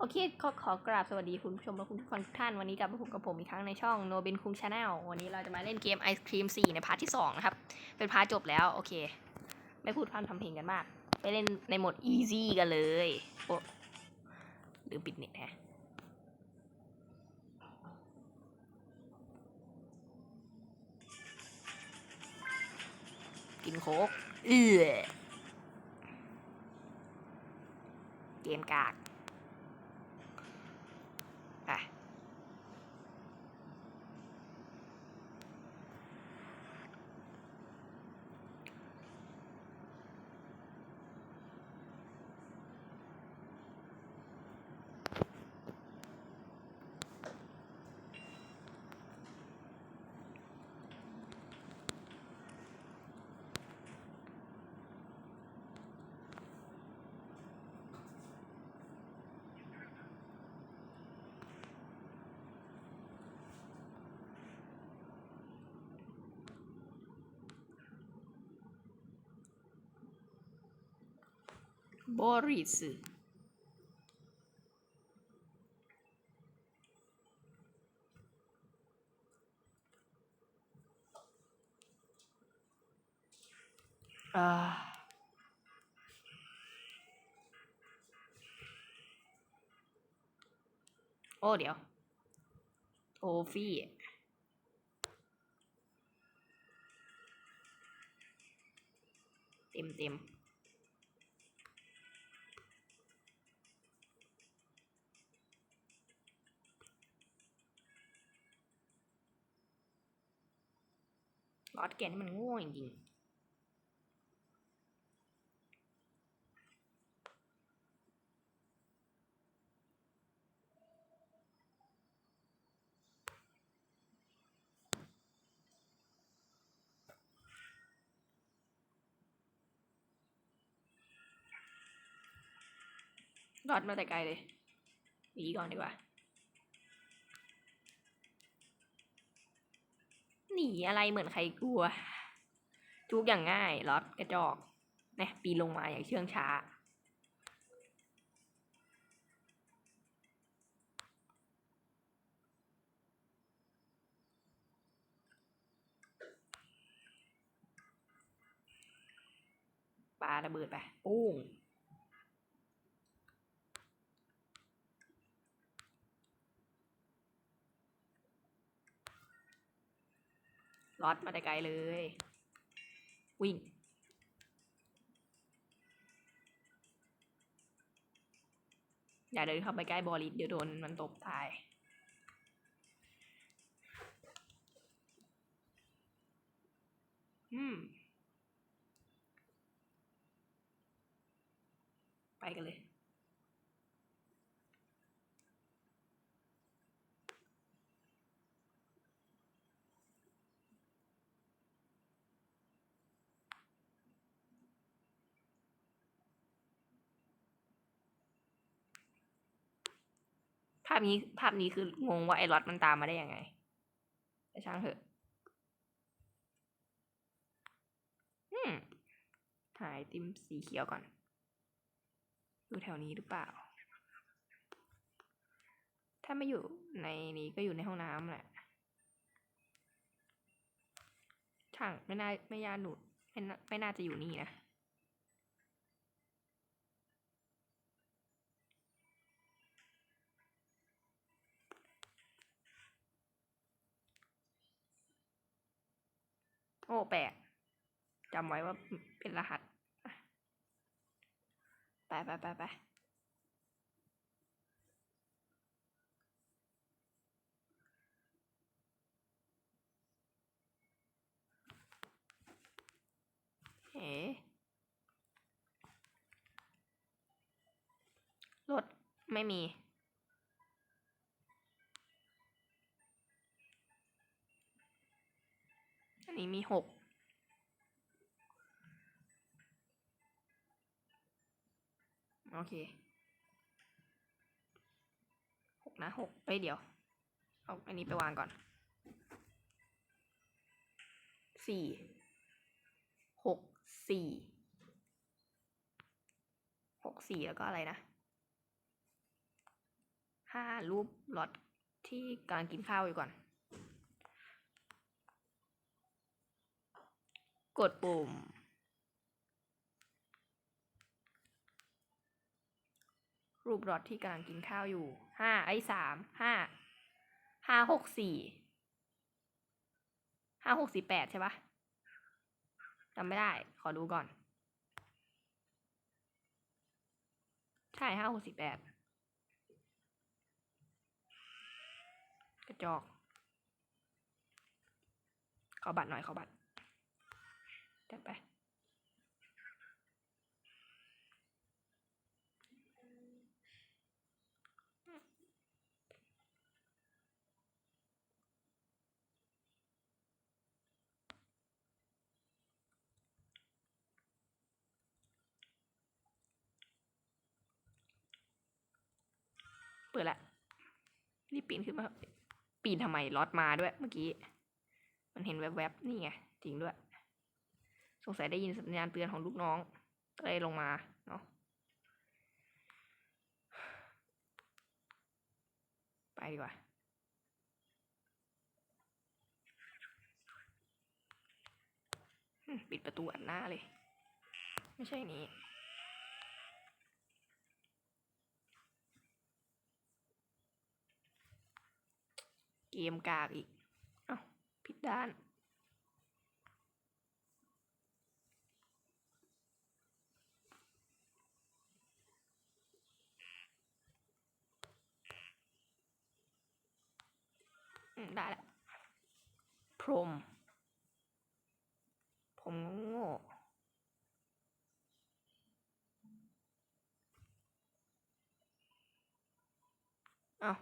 โอเคขอขอกราบสวัสดีคุณผู้ชมและคุณผู้ฟังทุกท่านวันนี้กลับมาพบกับผมอีกครั้งในช่อง No b e n Kung Channel วันนี้เราจะมาเล่นเกมไอศครีม4ในพาร์ทที่2นะครับ เป็นพาร์ทจบแล้ว โอเค ไม่พูดพร่ำทำเพลงกันมาก ไปเล่นในโหมด easy กันเลยโอ้ลืมปิดเน็ตแฮะกินโค้กเออเกมกาก บริสอ่าโอ้เดี๋ ยวโอฟี่เต็มเต็มลอดแกนี่มันโง่จริงๆลอดมาแต่ไกลเลยหนีก่อนดีกว่า หนีอะไรเหมือนใครกลัว จุกอย่างง่ายล็อตกระจอกนะปีลงมาอย่างเชื่องช้าปาระเบิดไปปุ้ง ลอตมาแต่ไกลเลย วิ่ง อย่าเดินเข้าไปใกล้บอลิสเดี๋ยวโดนมันตบตาย อืม ไปกันเลย พนี้ภาพนี้คืองงว่าไอ้ล็อตมันตามมาได้ยังไงแต่ช่างเถอะอืมหายติมสีเขียวก่อนดูแถวนี้หรือเปล่า ถ้าไม่อยู่ในนี้ก็อยู่ในห้องน้ำแหละช่างไม่น่าไม่ยาหนุดไม่น่าไม่น่าจะอยู่นี่นะ โอ้แปลกจำไว้ว่าเป็นรหัส ไปไปไปไปเอ๋รถไม่มี นนี้มีหกโอเคหกนะหกไปเดี๋ยว เอาอันนี้ไปวางก่อนสี่หกสี่หกสี่แล้วก็อะไรนะห้ารูปรถที่กำลังกินข้าวอยู่ก่อน กดปุ่ม รูปรถที่กำลังกินข้าวอยู่ห้าไอ้สามห้าห้าหกสี่ห้าหกสี่แปดใช่ปะจำไม่ได้ ขอดูก่อน ใช่ห้าหกสี่แปดกระจอก ขอบัตรหน่อยขอบัตร จัดไปเปิดละรีบปีนขึ้นมาปีนทำไมล็อตมาด้วยเมื่อกี้ มันเห็นแวบๆนี่ไงจริงด้วย งสัยได้ยินสัญญาณเตือนของลูกน้องก็เลยลงมาเนาะไปดีกว่าปิดประตูอัดหน้าเลย ไม่ใช่นี้เกมกากอีก เอ้าผิดด้าน ได้ล้วพรม ผมโง่เอา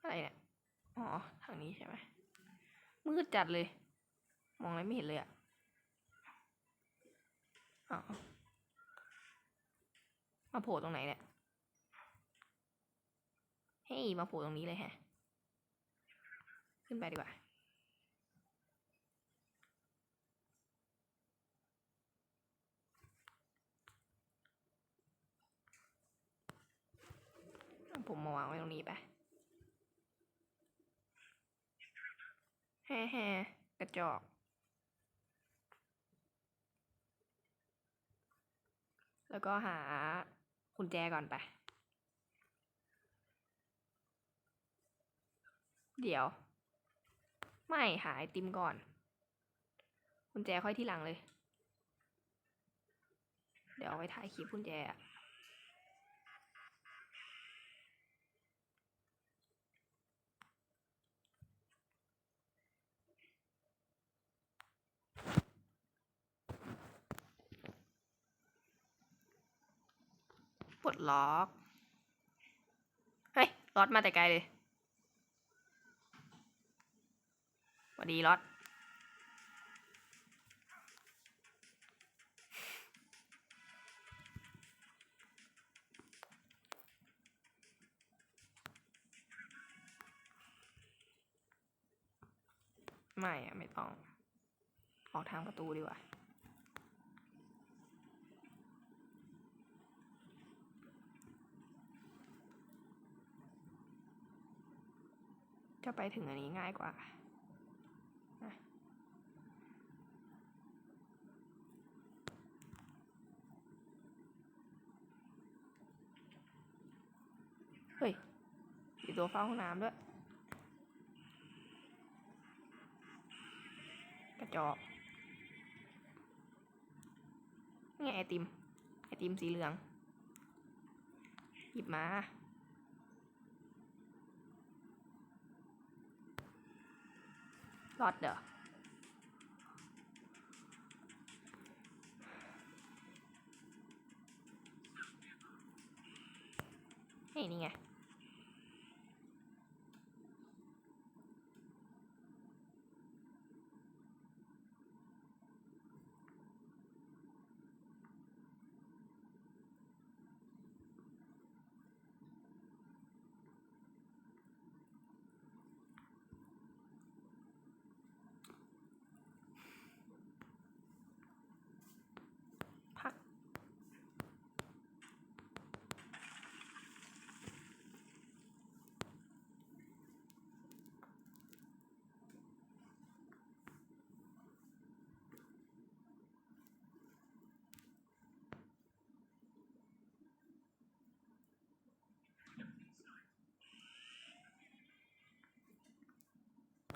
อะไรเนี่ย อ๋อ ทางนี้ใช่ไหม มืดจัดเลย มองอะไรไม่เห็นเลยอะอ๋อ มาโผล่ตรงไหนเนี่ยเฮ้ยมาโผล่ตรงนี้เลยแฮะ ขึ้นไปดีกว่า ผมมาวางไว้ตรงนี้ไปแฮ่แฮ่กระจอกแล้วก็หา กุญแจก่อนไป เดี๋ยว ไม่หายติมก่อน กุญแจค่อยที่หลังเลย เดี๋ยวเอาไปถ่ายคลิปกุญแจอะ ปลดล็อก เฮ้ยรถมาแต่ไกลเลยสวัสดีรถไม่อะไม่ต้อง ออกทางประตูดีกว่า จะไปถึงอันนี้ง่ายกว่านะเฮ้ยมีตัวเฝ้าห้องน้ำด้วย กระจอกนี่ไงไอติม ไอติมสีเหลือง หยิบมา รอดเด้อนี่นี่ไง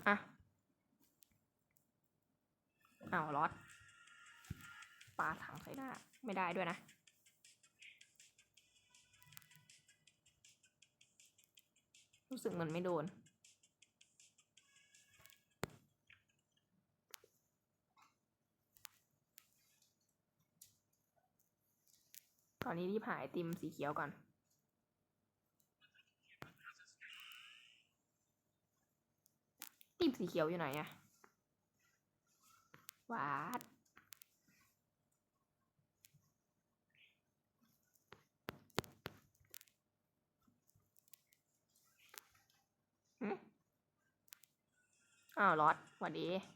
อ อ้าวล็อตปาถังใส่หน้า ไม่ได้ด้วยนะรู้สึกเหมือนไม่โดน ตอนนี้รีบหาไอติมสีเขียวก่อน ติมสีเขียวอยู่ไหนอะ วาดอ้าวรอดสวัสดี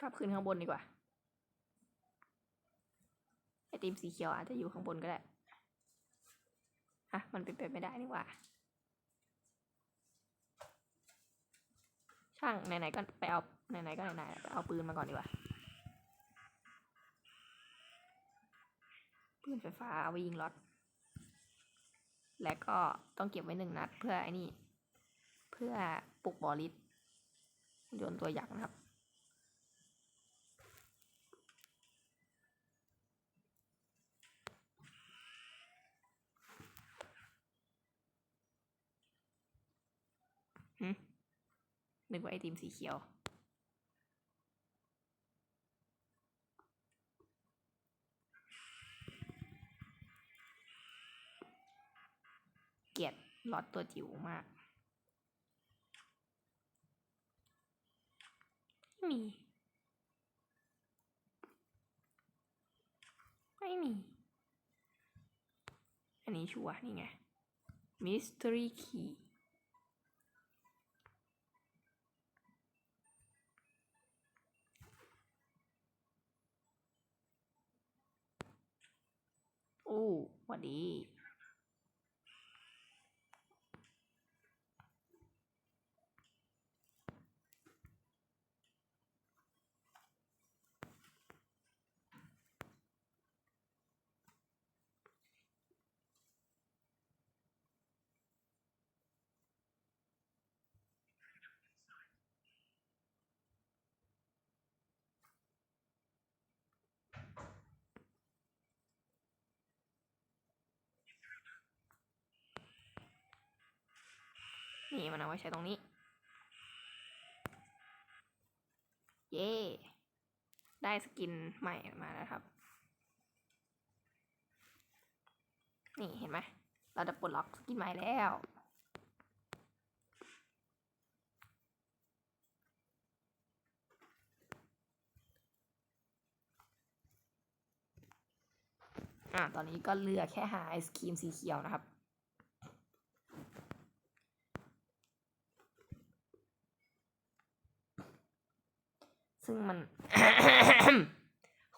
กลับขึ้นข้างบนดีกว่าไอติมสีเขียวอาจจะอยู่ข้างบนก็ได้อะมันเป็นไปไม่ได้นี่หว่า ช่างไหนๆก็ไปเอาไหนๆก็ไหนๆไปเอาปืนมาก่อนดีกว่า ปืนไฟฟ้าเอาไว้ยิงล็อตและก็ต้องเก็บไว้หนึ่งนัดเพื่อไอ้นี่ เพื่อปลุกบอลิสยนตัวยักษ์นะครับ หึ นึกว่าไอติมสีเขียว เกลียดล็อตตัวจิ๋วมาก ไม่มี ไม่มี อันนี้ชัวร์นี่ไง mystery key อ้หวัดดี นี่มันเอาไว้ใช้ตรงนี้ เย่ได้สกินใหม่มาแล้วครับ นี่เห็นไหม เราจะปลดล็อกสกินใหม่แล้ว อะตอนนี้ก็เหลือแค่หาไอศครีมสีเขียวนะครับ ซึ่งมัน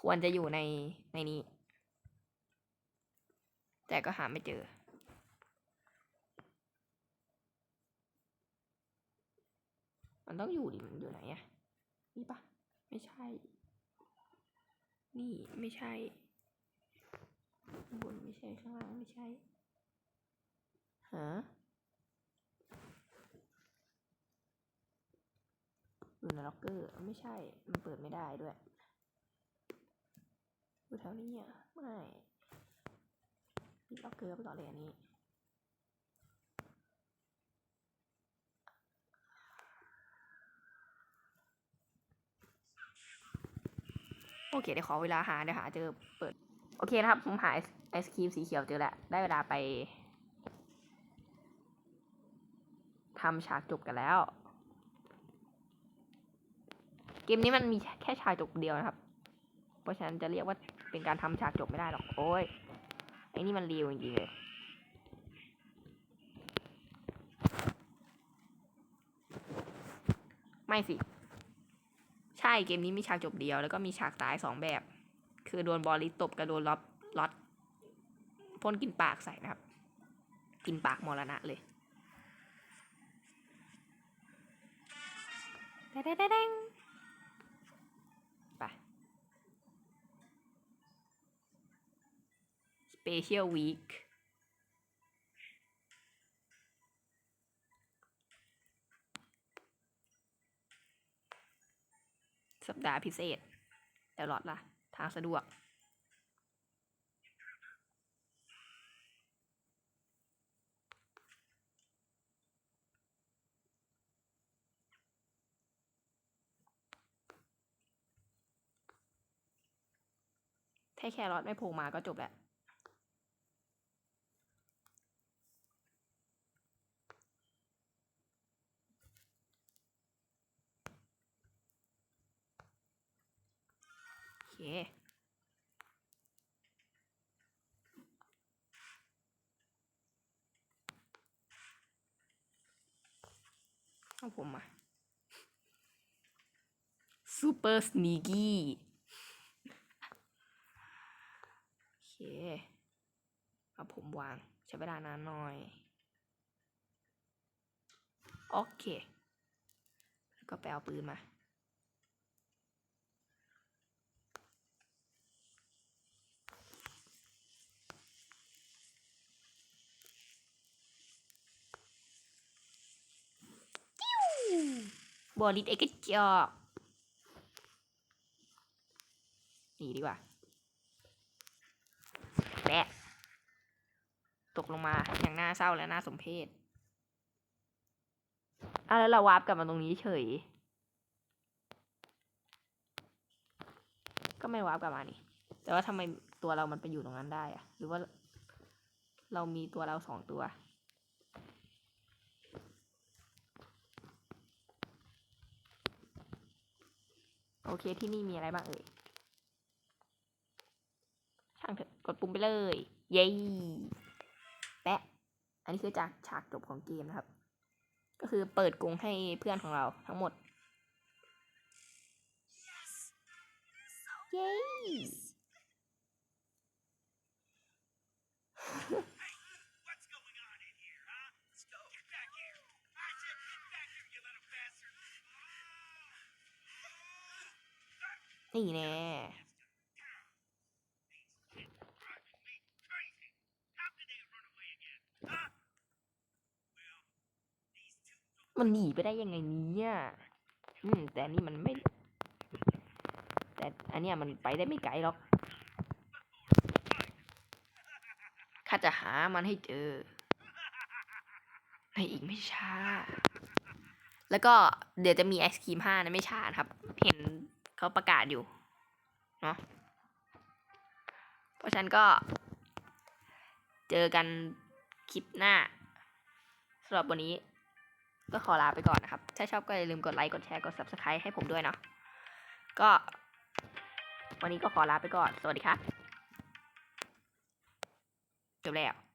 ควรจะอยู่ในในนี้ แต่ก็หาไม่เจอ มันต้องอยู่ดิมันอยู่ไหนอะนี่ปะไม่ใช่ นี่ไม่ใช่ข้างบนไม่ใช่ข้างล่างไม่ใช่ฮะ อยู่ในล็อกเกอร์ ไม่ใช่ มันเปิดไม่ได้ด้วยอยู่แถวนี้อะไม่ปิดล็อกเกอร์ไปก่อนเลยอันนี้โอเคเดี๋ยวขอเวลาหาเดี๋ยวหาเจอเปิด โอเคนะครับ ผมหาไอศไอศครีมสีเขียวเจอแล้ว ได้เวลาไปทำฉากจบกันแล้ว เกมนี้มันมีแค่ฉากจบเดียวนะครับ เพราะฉะนั้นจะเรียกว่าเป็นการทำฉากจบไม่ได้หรอก โอ้ย ไอ้นี่มันเรียวจริงๆเลยไม่สิ ใช่เกมนี้มีฉากจบเดียว แล้วก็มีฉากตายสองแบบ คือโดนบอลลิตบกับโดนล็อตล็อตพ่นกินปากใส่นะครับ กินปากมรณะเลยแดง Special Week สัปดาห์พิเศษ แต่หลอดละทางสะดวก ถ้าแครอทไม่โผล่มาก็จบแล้ว โอเค เอาผมมาซู เปอร์สนีกี้โอเคเอาผมวางใช้เวลานานหน่อย โอเค แล้วก็ไปเอาปืนมาบอลิสเอ็กซ์จอก หนีดีกว่าแบะตกลงมาอย่างน่าเศร้าและน่าสมเพชอะแล้วเราวาร์ปกลับมาตรงนี้เฉย ก็ไม่วาร์ปกลับมานี่ แต่ว่าทำไมตัวเรามันไปอยู่ตรงนั้นได้อะหรือว่าเรามีตัวเราสองตัว โอเคที่นี่มีอะไรบ้างเอ่ย ช่างเถอะ กดปุ่มไปเลย เย้แปะ อันนี้คือจากฉากจบของเกมนะครับ ก็คือเปิดกรงให้เพื่อนของเราทั้งหมด เย้ What's going on มันหนีไปได้ยังไงเนี่ยอืมแต่นี่มันไม่ แต่อันเนี้ยมันไปได้ไม่ไกลหรอก ข้าจะหามันให้เจอ ในอีกไม่ช้า แล้วก็เดี๋ยวจะมีไอศครีมห้านะไม่ช้านะครับ เห็นเขาประกาศอยู่ เนาะ เพราะฉันก็ เจอกันคลิปหน้าสำหรับวันนี้ ก็ขอลาไปก่อนนะครับ ถ้าชอบก็อย่าลืมกดไลค์ กดแชร์ กด subscribe ให้ผมด้วยเนาะ ก็ วันนี้ก็ขอลาไปก่อน สวัสดีครับ จบแล้ว